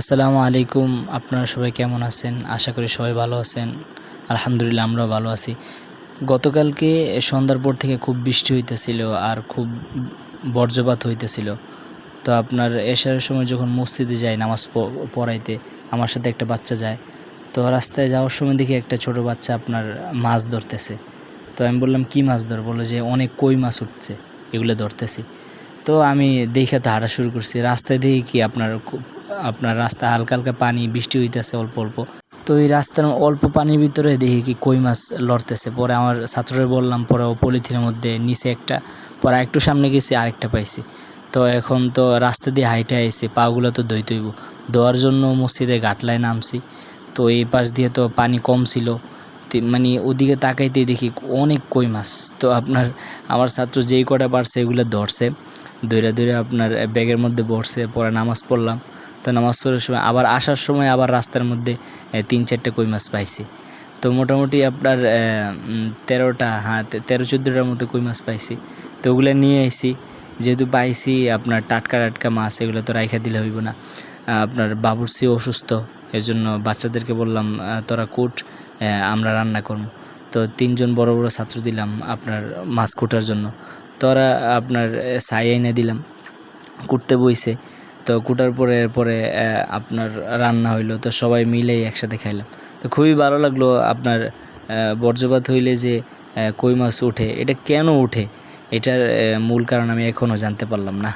আসসালামু আলাইকুম, আপনারা সবাই কেমন আছেন? আশা করি সবাই ভালো আছেন। আলহামদুলিল্লাহ, আমরাও ভালো আছি। গতকালকে সন্ধ্যার পর থেকে খুব বৃষ্টি হইতেছিল আর খুব বর্জ্যপাত হইতেছিল। তো আপনার এশার সময় যখন মসজিদে যাই নামাজ পড়াইতে, আমার সাথে একটা বাচ্চা যায়। তো রাস্তায় যাওয়ার সময় দেখি একটা ছোট বাচ্চা আপনার মাছ ধরতেছে। তো আমি বললাম, কি মাছ ধর বলল যে, অনেক কই মাছ উঠছে, এগুলো ধরতেছি। তো আমি দেখে তো হাঁটা শুরু করছি। রাস্তায় দেখি কি আপনার আপনার রাস্তা হালকা হালকা পানি, বৃষ্টি হইতেছে অল্প অল্প। তো এই রাস্তার অল্প পানির ভিতরে দেখি কি কই মাছ লড়তেছে। পরে আমার ছাত্ররে বললাম, পরে ও পলিথিনের মধ্যে নিচে একটা, পরে একটু সামনে গেছি, আরেকটা পাইছি। তো এখন তো রাস্তা দিয়ে হাইটে আইছি, পাগুলো তো হইব। দেওয়ার জন্য মসজিদে ঘাটলায় নামছি। তো এই পাশ দিয়ে তো পানি কম ছিল। মানে ওদিকে তাকাইতে দেখি অনেক কই মাছ। তো আপনার, আমার ছাত্র যেই কটা পারছে এগুলো ধরছে। দৈরা দৈরা আপনার ব্যাগের মধ্যে বসছে পরে নামাজ পড়লাম। তো নামাজ পড়ার সময়, আবার আসার সময় আবার রাস্তার মধ্যে তিন চারটে কই মাছ পাইছি। তো মোটামুটি আপনার তেরোটা হ্যাঁ তেরো চোদ্দোটার মতো কই মাছ পাইছি। তো ওগুলো নিয়ে আইছি। যেহেতু পাইছি আপনার টাটকা টাটকা মাছ, এগুলো তো রাইখা দিলে হইব না। আপনার বাবুরসি অসুস্থ এর জন্য বাচ্চাদেরকে বললাম তোরা কুট আমরা রান্না করব তো তিনজন বড় বড় ছাত্র দিলাম আপনার মাছ কুটার জন্য। তোরা আপনার সাই এনে দিলাম। কুটতে বইছে। তো কুটার পরে পরে আপনার রান্না হইল, তো সবাই মিলেই একসাথে খাইলাম। তো খুবই ভালো লাগল আপনার বর্জ্যপাত হইলে যে কই মাছ উঠে, এটা কেন উঠে? এটার মূল কারণ আমি এখনও জানতে পারলাম না।